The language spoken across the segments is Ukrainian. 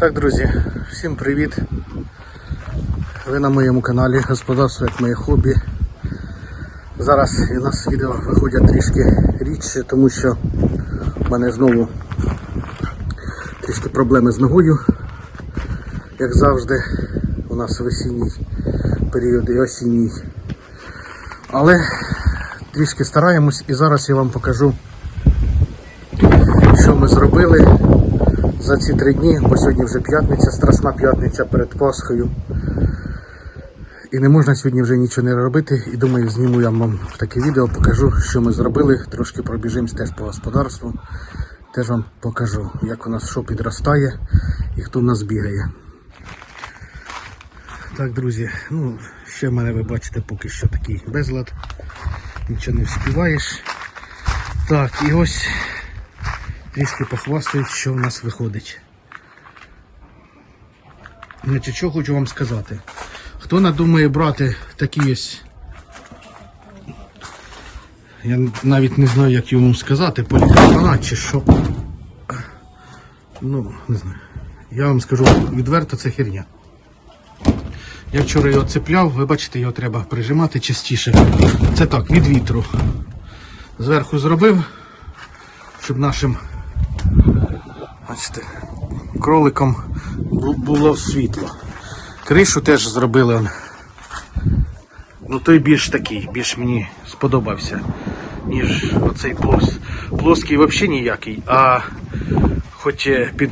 Так, друзі, всім привіт! Ви на моєму каналі Господарство як моє хобі. Зараз у нас відео виходять трішки рідше, тому що в мене знову трішки проблеми з ногою. Як завжди, у нас весінній період і осінній. Але трішки стараємось і зараз я вам покажу, що ми зробили за ці три дні, бо сьогодні вже п'ятниця, страсна п'ятниця перед Пасхою. І не можна сьогодні вже нічого не робити. І думаю, зніму я вам таке відео, покажу, що ми зробили. Трошки пробіжимось теж по господарству. Теж вам покажу, як у нас що підростає і хто в нас бігає. Так, друзі, ну, ще в мене ви бачите поки що такий безлад. Нічого не вспіваєш. Так, і ось трішки похвастаюсь, що в нас виходить. Значить, що хочу вам сказати. Хто надумає брати такі ось. Я навіть не знаю, як йому сказати, полікарбонат чи що. Ну, не знаю. Я вам скажу відверто, це херня. Я вчора його цепляв, ви бачите, його треба прижимати частіше. Це так, від вітру. Зверху зробив, щоб нашим бачите, кроликом було світло. Кришу теж зробили. Ну той більш такий, більш мені сподобався, ніж оцей плос. Плоский взагалі ніякий, а хоч е, під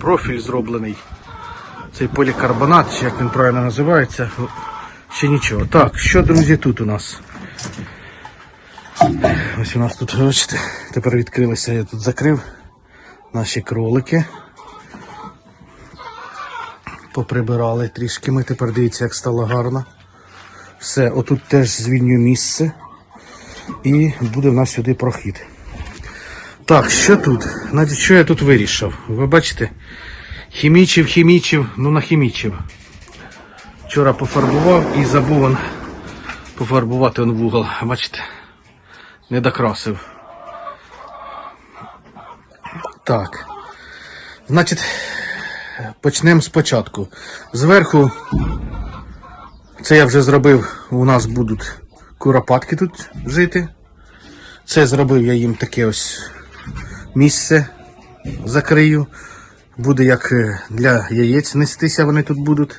профіль зроблений цей полікарбонат, чи як він правильно називається, ще нічого. Так, що, друзі, тут у нас? Ось у нас тут, бачите, тепер відкрилися, я тут закрив наші кролики. Поприбирали трішки ми, тепер дивіться, як стало гарно. Все, отут теж звільню місце. І буде в нас сюди прохід. Так, що тут? Значить, що я тут вирішив? Ви бачите? Хімічив, хімічив, ну нахімічив. Вчора пофарбував і забув он пофарбувати он вугол. Бачите? Не докрасив. Так. Значить, почнемо спочатку. Зверху, це я вже зробив, у нас будуть куропатки тут жити. Це зробив я їм таке ось місце закрию. Буде як е, для яєць нестися вони тут будуть.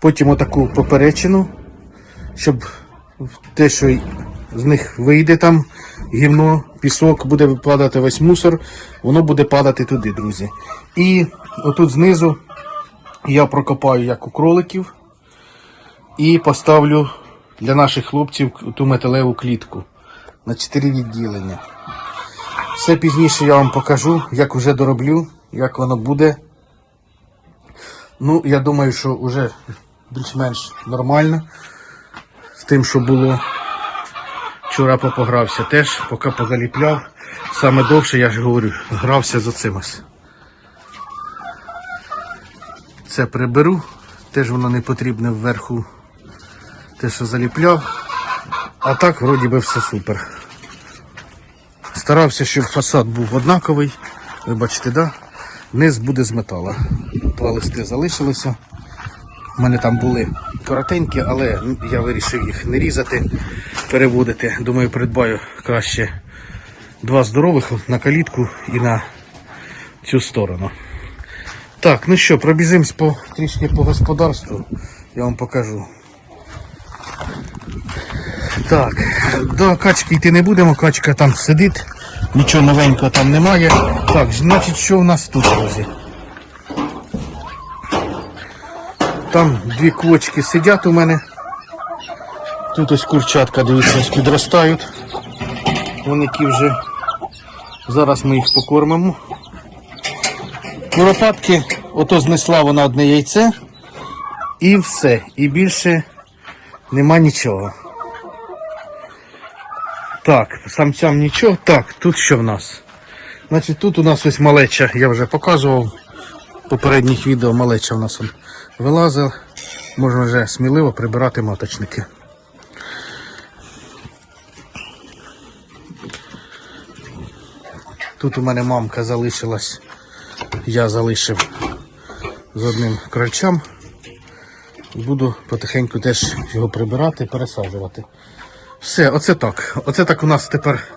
Потім отаку поперечину, щоб те, що з них вийде там, гівно, пісок, буде падати весь мусор, воно буде падати туди, друзі. І отут знизу я прокопаю, як у кроликів, і поставлю для наших хлопців ту металеву клітку на 4 відділення. Все пізніше я вам покажу, як вже дороблю, як воно буде. Ну, я думаю, що вже більш-менш нормально. З тим, що було. Вчора попогрався теж, поки позаліпляв. Саме довше, я ж говорю, грався з оцим. Це приберу, теж воно не потрібне вверху. Те, що заліпляв. А так, вроді би, все супер. Старався, щоб фасад був однаковий. Ви бачите, да? Низ буде з метала. Два листи залишилися. У мене там були коротенькі, але я вирішив їх не різати, переводити. Думаю, придбаю краще два здорових на калітку і на цю сторону. Так, ну що, пробіжимось по, трішки по господарству. Я вам покажу. Так, до качки йти не будемо, качка там сидить, нічого новенького там немає. Так, значить, що у нас тут, друзі? Там дві квочки сидять у мене. Тут ось курчатка, дивіться, ось підростають. Вони які вже. Зараз ми їх покормимо. Куропатки, ото знесла вона одне яйце. І все. І більше нема нічого. Так, самцям нічого. Так, тут що в нас? Значить, тут у нас ось малеча, я вже показував в попередніх відео малеча у нас он вилазила. Можна вже сміливо прибирати маточники. Тут у мене мамка залишилась. Я залишив з одним крольчам. Буду потихеньку теж його прибирати, пересаджувати. Все, оце так. Оце так у нас тепер,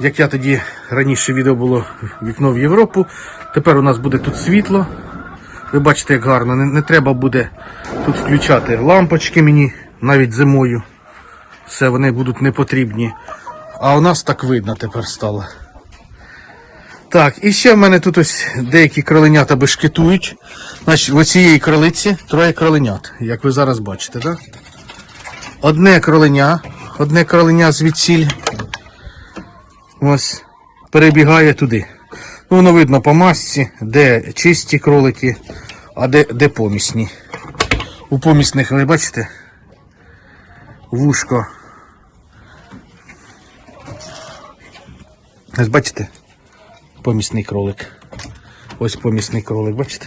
як я тоді раніше відео було вікно в Європу. Тепер у нас буде тут світло. Ви бачите, як гарно. Не, не треба буде тут включати лампочки мені навіть зимою. Все, вони будуть не потрібні. А у нас так видно тепер стало. Так, і ще в мене тут ось деякі кроленята бешкетують. Значить, в оцієї кролиці троє кроленят, як ви зараз бачите, так? Одне кроленя, одне кроленя звідсіль. Ось, перебігає туди. Ну, воно видно по масці, де чисті кролики, а де, де помісні. У помісних, ви бачите? Вушко. Ось бачите? Помісний кролик. Ось помісний кролик, бачите?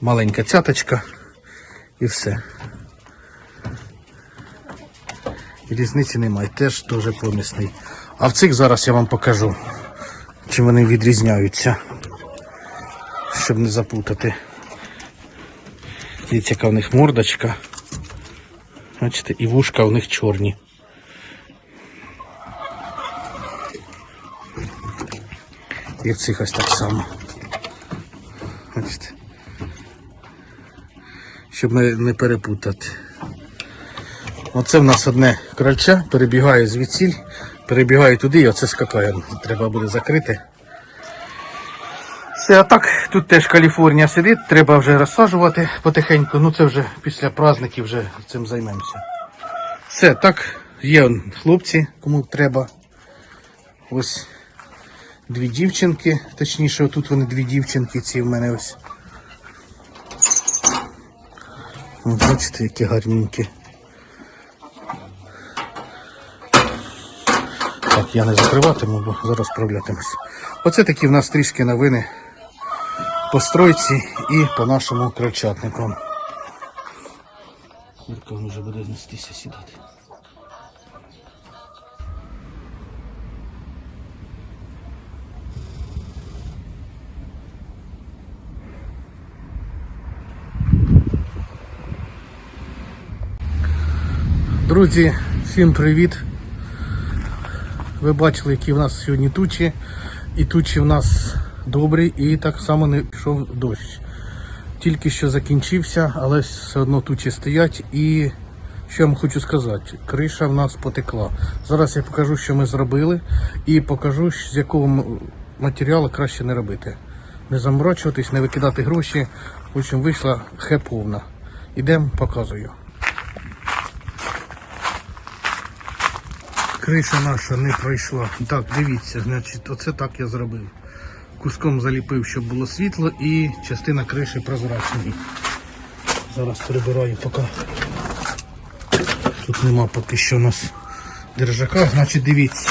Маленька цяточка і все. Різниці немає, теж дуже помісний. А в цих зараз я вам покажу, чим вони відрізняються, щоб не запутати. Дивіться, яка в них мордочка. Бачите, і вушка у них чорні. І в цих ось так само. Бачите. Щоб не, перепутати. Оце в нас одне крольча, перебігає звідсіль, перебігає туди і оце скакає. Треба буде закрити. Все, а так, тут теж Каліфорнія сидить, треба вже розсаджувати потихеньку. Ну це вже після праздників вже цим займемося. Все, так, є хлопці, кому треба. Ось дві дівчинки, точніше, тут вони дві дівчинки, ці в мене. Ось бачите, які гарненькі. Так, я не закриватиму, бо зараз справлятимусь. Оце такі в нас трішки новини по стройці і по нашому крольчатнику. Мірка вже буде нестися сідати. Друзі, всім привіт! Ви бачили, які в нас сьогодні тучі. І тучі в нас добрі, і так само не пішов дощ. Тільки що закінчився, але все одно тучі стоять. І що я вам хочу сказати, криша в нас потекла. Зараз я покажу, що ми зробили, і покажу, з якого матеріалу краще не робити. Не заморочуватись, не викидати гроші. В общем, вийшла хе повна. Ідемо, показую. Криша наша не пройшла. Так, дивіться, значить, оце так я зробив. Куском заліпив, щоб було світло, і частина криші прозрачної. Зараз прибираю, поки тут нема поки що у нас держака. Значить, дивіться.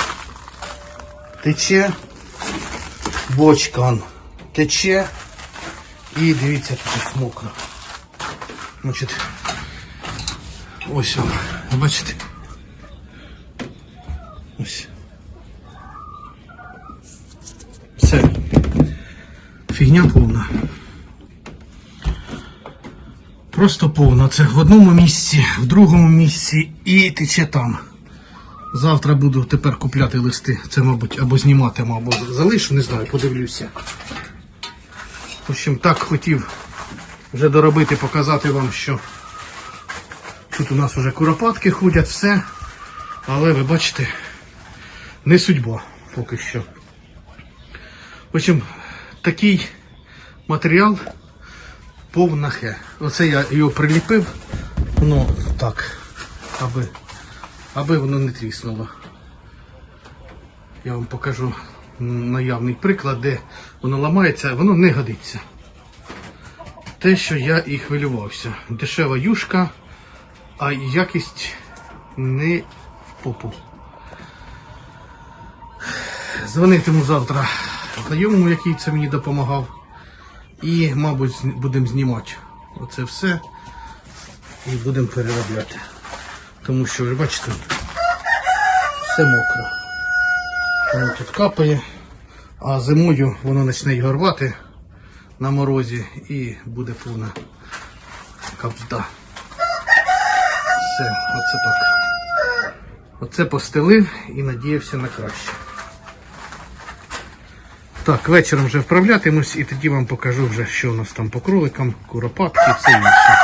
Тече бочкан. Тече. І дивіться, тут мокро. Значить, ось. Бачите? Ось. Все. Фігня повна. Просто повна. Це в одному місці, в другому місці і тече там. Завтра буду тепер купляти листи. Це, мабуть, або зніматиму, або залишу, не знаю, подивлюся. В общем, так хотів вже доробити, показати вам, що тут у нас вже куропатки ходять, все. Але ви бачите, не судьба поки що. В общем, такий матеріал повна хе. Оце я його приліпив, ну так, аби, аби воно не тріснуло. Я вам покажу наявний приклад, де воно ламається, воно не годиться. Те, що я і хвилювався. Дешева юшка, а якість не в попу. Дзвонитиму завтра знайомому, який це мені допомагав. І, мабуть, будемо знімати оце все і будемо переробляти. Тому що, ви бачите, все мокро. Воно тут капає, а зимою воно почне його рвати. на морозі і буде повна капзда. Все, оце так. Оце постелив і надіявся на краще. Так, вечором вже вправлятимусь і тоді вам покажу вже, що у нас там по кроликам, куропатки і все інше.